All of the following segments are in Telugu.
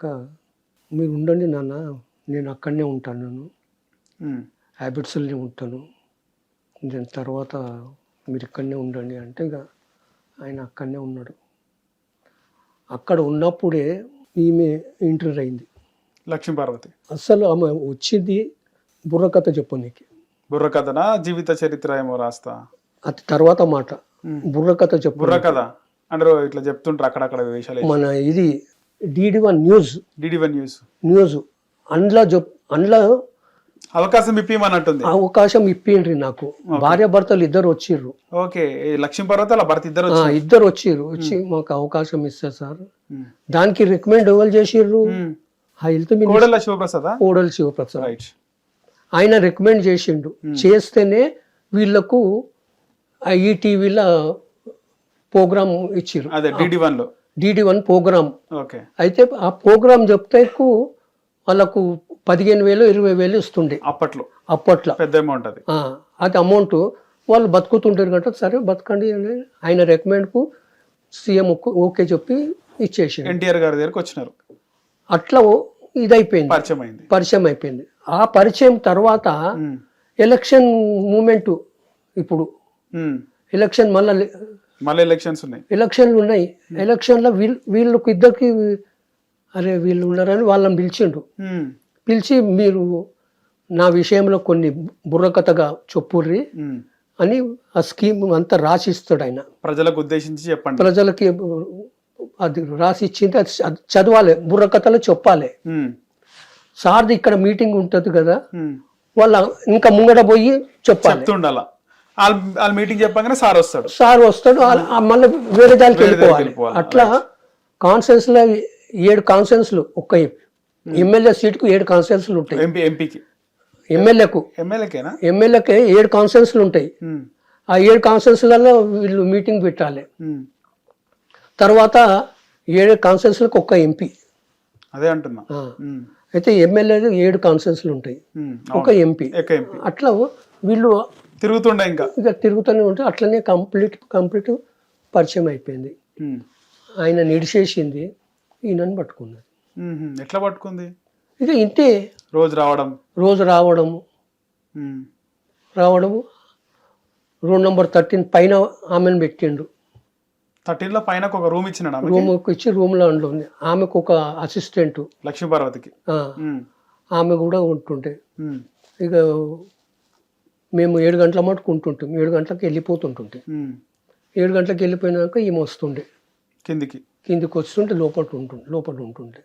అక్క మీరు ఉండండి నాన్న నేను అక్కడనే ఉంటాను నేను. హ్యాబిట్స్లోనే ఉంటాను. దాని తర్వాత మీరు ఇక్కడనే ఉండండి అంటే ఇక ఆయన అక్కడనే ఉన్నాడు. అక్కడ ఉన్నప్పుడే ఈమె ఇంటర్ అయింది. లక్ష్మీ పార్వతి అసలు ఆమె వచ్చింది బుర్రకథ చెప్పనీకి బుర్ర కథనా జీవిత చరిత్ర ఏమో రాస్తా? అది తర్వాత మాట. బుర్రకథ చెప్పు బుర్ర కథ అందరూ ఇట్లా చెప్తుంటారు అక్కడక్కడ వేషాలు మన ఇది DD one news DD one news news అందులో చెప్ అందులో అవకాశం ఇప్పిమన్నట్టుంది అవకాశం ఇప్పిండ్రి నాకు. భార్య భర్తలు ఇద్దరు వచ్చిర్రు. ఓకే. లక్ష్మీ పార్వతి అలా భర్త ఇద్దరు ఇద్దరు వచ్చిర్రు. వచ్చి మాకు అవకాశం ఇస్తారు సార్. దానికి రికమెండ్ ఎవరు చేసిర్రు? కోడెల శివప్రసాద్? కోడలి శివప్రసాద్. రైట్ ఆయన రికమెండ్ చేసిండు. చేస్తేనే వీళ్ళకు ఈ టీవీలో ప్రోగ్రామ్ ఇచ్చిర్రు. అదే డిడి వన్లో. DD one programme okay. అయితే ఆ ప్రోగ్రామ్ చెప్తేకు వాళ్ళకు పదిహేను వేలు ఇరవై వేలు ఇస్తుండే. అప్పట్లో. అప్పట్లో. పెద్ద అమౌంట్ అది. అది అమౌంట్ వాళ్ళు బతుకుతుంటారు కాబట్టి సరే బతకండి అని ఆయన రికమెండ్కు సీఎం ఓకే చెప్పి ఇచ్చేసి ఎన్టీఆర్ గారి దగ్గరకు వచ్చినారు. అట్లా ఇదైపోయింది. పరిచయం అయింది. పరిచయం అయిపోయింది. ఆ పరిచయం తర్వాత. ఎలక్షన్ మూమెంట్ ఇప్పుడు. ఎలక్షన్ మళ్ళా మళ్ళీ ఎలక్షన్స్ ఉన్నాయి. ఎలక్షన్లు ఉన్నాయి. ఎలక్షన్లో వీళ్ళు వీళ్ళకు ఇద్దరికి అరే వీళ్ళు ఉన్నారని వాళ్ళని పిలిచిండు. పిలిచి మీరు నా విషయంలో కొన్ని బుర్రకథగా చెప్పుర్రి. అని ఆ స్కీమ్ అంతా రాసిస్తాడు ఆయన. ప్రజలకు ఉద్దేశించి చెప్పండి. ప్రజలకి అది రాసి ఇచ్చింది అది చదవాలి బుర్రకథలు చెప్పాలి. సార్ది ఇక్కడ మీటింగ్ ఉంటుంది కదా. వాళ్ళ ఇంకా ముంగడ పోయి చెప్పాలి. వాళ్ళ మీటింగ్ చెప్పగానే సార్ వస్తాడు. సార్ వస్తాడు మళ్ళీ వేరే దానికి వెళ్ళిపోవాలి. అట్లా కాన్ఫరెన్స్లో ఏడు కాన్ఫరెన్స్లు ఒక్క ఎమ్మెల్యే సీటుకు ఏడు కాన్ఫరెన్స్లు ఉంటాయి. ఎంపీ ఎంపీకి. ఎమ్మెల్యేకు. ఎమ్మెల్యేకేనా? ఎమ్మెల్యేకి ఏడు కాన్ఫరెన్స్లు ఉంటాయి. ఉమ్. ఆ ఏడు కాన్ఫరెన్స్లలో వీళ్ళు మీటింగ్ పెట్టాలి. ఉమ్. తర్వాత ఏడు కాన్ఫరెన్స్లకు ఒక్క ఎంపీ. అదే అంటున్నా. ఉమ్. అయితే ఎమ్మెల్యే ఏడు కాన్ఫరెన్స్లు ఉంటాయి. ఒక ఎంపీ. అట్లా వీళ్ళు తిరుగుతుండే ఇంకా. ఇక తిరుగుతూనే ఉంటే అట్లనే కంప్లీట్ కంప్లీట్ పరిచయం అయిపోయింది. ఆయన నిడిచేసింది ఈయనని పట్టుకున్నది. ఎట్లా పట్టుకుంది? ఇక ఇంతే. రోజు రావడం. రోజు రావడము. రావడము. రూమ్ నెంబర్ థర్టీన్ పైన ఆమెను పెట్టిండు. థర్టీన్లో పైన ఒక రూమ్ ఇచ్చినాడు ఆమెకి? రూమ్కి ఇచ్చి రూమ్లో ఉంది. ఆమెకు ఒక అసిస్టెంట్. లక్ష్మీ పార్వతికి ఉమ్. ఆమె కూడా ఉంటుండే. ఇక మేము ఏడు గంటల మటుకు ఉంటుంటాం. ఏడు గంటలకు వెళ్ళిపోతుంటుంటే. ఏడు గంటలకు వెళ్ళిపోయినాక ఈమె వస్తుండే. కిందికి. కిందికి వస్తుంటే లోపల ఉంటుండే లోపల ఉంటుండే.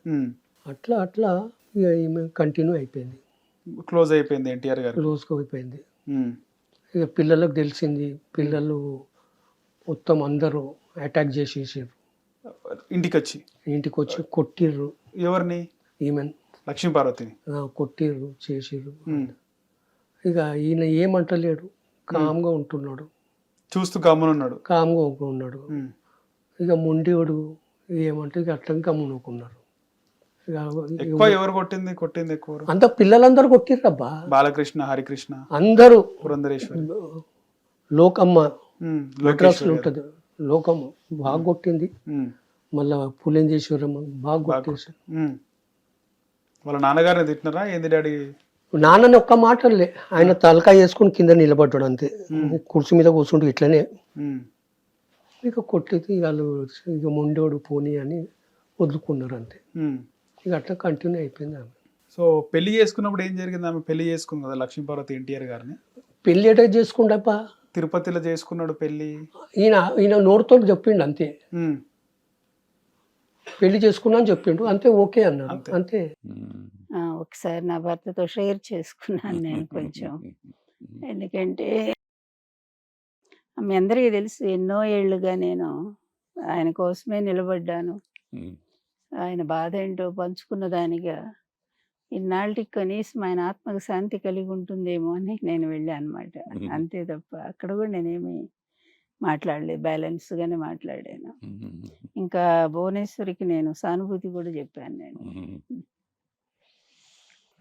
అట్లా అట్లా ఇక ఈమె కంటిన్యూ అయిపోయింది. క్లోజ్ అయిపోయింది ఎన్టీఆర్ గారు. రోజుకు అయిపోయింది. ఇక పిల్లలకు తెలిసింది పిల్లలు మొత్తం అందరూ అటాక్ చేసేసారు ఇంటికి వచ్చి ఇంటికి వచ్చి కొట్టిర్రు. ఎవరిని? ఈమెన్. లక్ష్మీ పార్వతిని కొట్టిర్రు చేసిర్రు. ఇక ఈయన ఏమంటలేడు. కామ్గా ఉంటున్నాడు. చూస్తూ కామ్గా ఉన్నాడు ఉమ్. ఇక మొండివాడు ఏమంటే ఇక అట్లా గమ్మునుకున్నారు ఇక ఎక్కువ ఎవరు కొట్టింది? కొట్టింది ఎక్కువ? అంత పిల్లలందరూ కొట్టిర్రబ్బా. బాలకృష్ణ హరికృష్ణ అందరూ పురంధరేశ్వరి. లోకమ్మ. మెడ్రాస్లో ఉంటుంది. లోకమ్మ బాగా కొట్టింది. మళ్ళా పులింజేశ్వరమ్మ బాగా కొట్టేసి ఉమ్. వాళ్ళ నాన్నగారిని తిట్టినారా? ఏంది డాడీ? నాన్నని ఒక్క మాటలే. ఆయన తలకాయ వేసుకుని కింద నిలబడ్డాడు అంతే. కుర్చీ మీద కూర్చుంటూ ఇట్లనే. ఇక కొట్టేది ఇక వాళ్ళు ఇక మొండోడు పోనీ అని వదులుకున్నారు అంతే. ఇక అట్లా కంటిన్యూ అయిపోయింది ఆమె. సో పెళ్ళి చేసుకున్నప్పుడు ఏం జరిగింది ఆమె? పెళ్ళి చేసుకుంది కదా లక్ష్మీ పార్వతి ఎన్టీఆర్ గారిని. పెళ్ళి ఎట చేసుకుండప్పా తిరుపతిలో చేసుకున్నాడు పెళ్ళి. ఈయన ఈయన నోరుతో చెప్పిండు అంతే. పెళ్ళి చేసుకున్నా అని చెప్పిండు. అంతే ఓకే అన్నాడు. అంతే. ఒకసారి నా భర్తతో షేర్ చేసుకున్నాను నేను కొంచెం. ఎందుకంటే మీ అందరికీ తెలుసు ఎన్నో ఏళ్ళుగా నేను ఆయన కోసమే నిలబడ్డాను. ఆయన బాధ ఏంటో పంచుకున్న దానిగా ఇన్నాళ్ళకి కనీసం ఆయన ఆత్మకు శాంతి కలిగి ఉంటుందేమో అని నేను వెళ్ళాను అనమాట. అంతే తప్ప అక్కడ కూడా నేనేమి మాట్లాడలేదు బ్యాలెన్స్గానే మాట్లాడాను. ఇంకా భువనేశ్వరికి నేను సానుభూతి కూడా చెప్పాను నేను.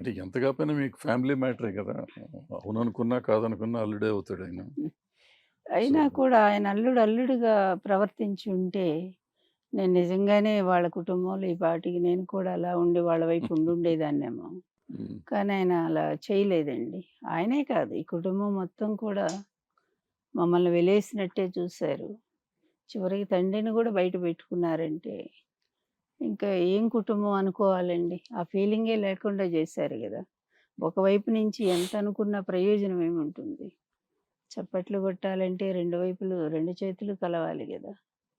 అంటే ఎంత కాకపోయినా మీకు ఫ్యామిలీ మ్యాటరే కదా. అవుననుకున్నా కాదనుకున్నా అల్లుడే అవుతాడు ఆయన. అయినా కూడా ఆయన అల్లుడు అల్లుడుగా ప్రవర్తించి ఉంటే నేను నిజంగానే వాళ్ళ కుటుంబంలో ఈ పాటికి నేను కూడా అలా ఉండి వాళ్ళ వైపు ఉండుండేదాన్నేమో ఉమ్. కానీ ఆయన అలా చేయలేదండి. ఆయనే కాదు ఈ కుటుంబం మొత్తం కూడా మమ్మల్ని వెలేసినట్టే చూశారు. చివరికి తండ్రిని కూడా బయట పెట్టుకున్నారంటే ఇంకా ఏం కుటుంబం అనుకోవాలండి? ఆ ఫీలింగే లేకుండా చేశారు కదా! ఒకవైపు నుంచి ఎంత అనుకున్న ప్రయోజనం ఏముంటుంది? చప్పట్లు కొట్టాలంటే రెండు వైపులు రెండు చేతులు కలవాలి కదా!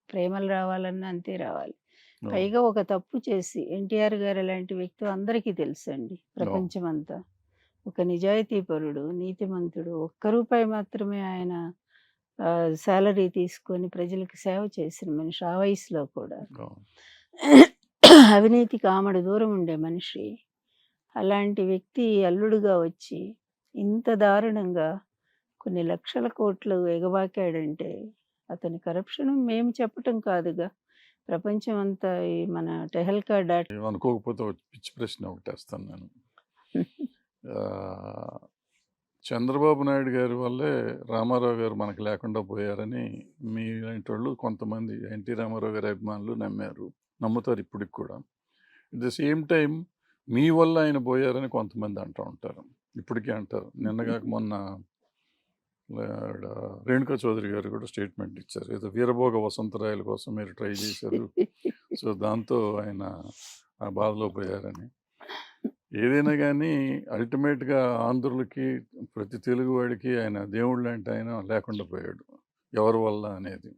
ప్రేమలు రావాలన్నా అంతే రావాలి. పైగా ఒక తప్పు చేసి ఎన్టీఆర్ గారు అలాంటి వ్యక్తి అందరికీ తెలుసండి ప్రపంచం అంతా ఒక నిజాయితీపరుడు నీతిమంతుడు ఒక్క రూపాయి మాత్రమే ఆయన శాలరీ తీసుకొని ప్రజలకు సేవ చేసిన మనిషి ఆ వయసులో కూడా. అవినీతి కామడు దూరం ఉండే మనిషి. అలాంటి వ్యక్తి అల్లుడుగా వచ్చి ఇంత దారుణంగా కొన్ని లక్షల కోట్లు ఎగబాకాడంటే అతని కరప్షన్ మేము చెప్పటం కాదుగా. ప్రపంచం అంతా ఈ మన టెహల్కా డాట్ అనుకోకపోతే పిచ్చి ప్రశ్న ఒకటి వేస్తాను నేను. చంద్రబాబు నాయుడు గారి వల్లే రామారావు గారు మనకు లేకుండా పోయారని మీ ఇలాంటి వాళ్ళు కొంతమంది ఎన్టీ రామారావు గారి అభిమానులు నమ్మారు. నమ్ముతారు ఇప్పటికి కూడా. అట్ ద సేమ్ టైం మీ వల్ల ఆయన పోయారని కొంతమంది అంటూ ఉంటారు. ఇప్పటికీ అంటారు. నిన్నగాక మొన్న రేణుకా చౌదరి గారు కూడా స్టేట్మెంట్ ఇచ్చారు. ఏదో వీరభోగ వసంతరాయల కోసం మీరు ట్రై చేశారు. సో దాంతో ఆయన ఆ బాధలో పోయారని. ఏదైనా కానీ అల్టిమేట్గా ఆంధ్రులకి ప్రతి తెలుగువాడికి ఆయన దేవుడు లాంటి ఆయన లేకుండా పోయాడు. ఎవరి వల్ల అనేది.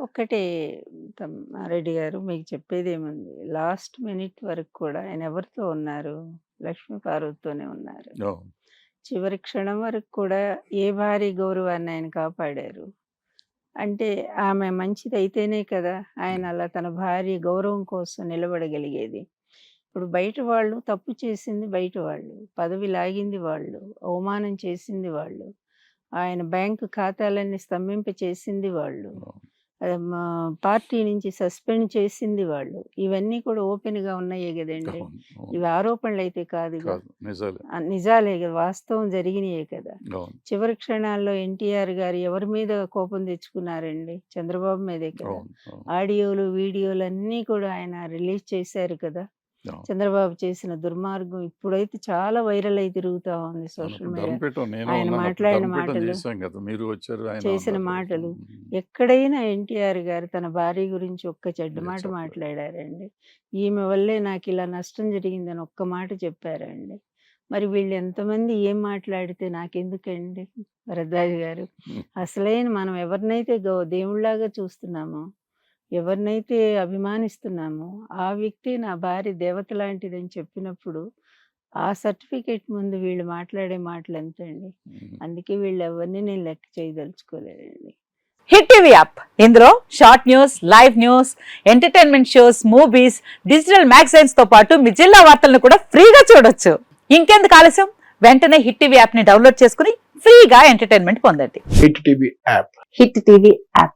ఒక్కటే తమ్- రెడ్డి గారు మీకు చెప్పేది ఏముంది లాస్ట్ మినిట్ వరకు కూడా ఆయన ఎవరితో ఉన్నారు? లక్ష్మీ పార్వతితోనే ఉన్నారు. ఓ, చివరి క్షణం వరకు కూడా ఏ భారీ గౌరవాన్ని ఆయన కాపాడారు? అంటే ఆమె మంచిది అయితేనే కదా ఆయన అలా తన భార్య గౌరవం కోసం నిలబడగలిగేది. ఇప్పుడు బయట వాళ్ళు తప్పు చేసింది బయట వాళ్ళు. పదవి లాగింది వాళ్ళు. అవమానం చేసింది వాళ్ళు. ఆయన బ్యాంకు ఖాతాలన్నీ స్తంభింప చేసింది వాళ్ళు. ఓ, పార్టీ నుంచి సస్పెండ్ చేసింది వాళ్ళు. ఇవన్నీ కూడా ఓపెన్గా ఉన్నాయే కదండి. ఇవి ఆరోపణలు అయితే కాదు నిజాలే. కదా వాస్తవం జరిగినాయే కదా. చివరి క్షణాల్లో ఎన్టీఆర్ గారు ఎవరి మీద కోపం తెచ్చుకున్నారండి? చంద్రబాబు మీదే కదా. ఆడియోలు వీడియోలు అన్నీ కూడా ఆయన రిలీజ్ చేశారు కదా. చంద్రబాబు చేసిన దుర్మార్గం ఇప్పుడైతే చాలా వైరల్ అయి తిరుగుతా ఉంది సోషల్ మీడియా ఆయన. మాట్లాడిన మాటలు, చేసిన. మాటలు, ఎక్కడైనా ఎన్టీఆర్ గారు తన భార్య గురించి ఒక్క చెడ్డ మాట. మాట్లాడారండి ఈమె వల్లే నాకు ఇలా నష్టం జరిగిందని ఒక్క మాట చెప్పారండి మరి వీళ్ళు ఎంతమంది ఏం మాట్లాడితే నాకెందుకండి భరద్వాజ్ గారు. అసలైన మనం ఎవరినైతే గౌ దేవుళ్ళలాగా చూస్తున్నామో ఎవరినైతే అభిమానిస్తున్నామో ఆ వ్యక్తి నా భార్య దేవత లాంటిదని చెప్పినప్పుడు ఆ సర్టిఫికేట్ ముందు వీళ్ళు మాట్లాడే మాటలు ఎంతండి. అందుకే వీళ్ళు ఎవరిని నేను లెక్క చేయదలుచుకోలేదండి. Hit TV app. ఇందులో short news live news entertainment shows movies digital మ్యాగజైన్స్తో పాటు మీ జిల్లా వార్తలను కూడా ఫ్రీగా చూడొచ్చు. ఇంకెందుకు ఆలస్యం? వెంటనే హిట్ టీవీ యాప్ని డౌన్లోడ్ చేసుకుని ఫ్రీగా ఎంటర్టైన్మెంట్ పొందండి. Hit TV app. Hit TV app.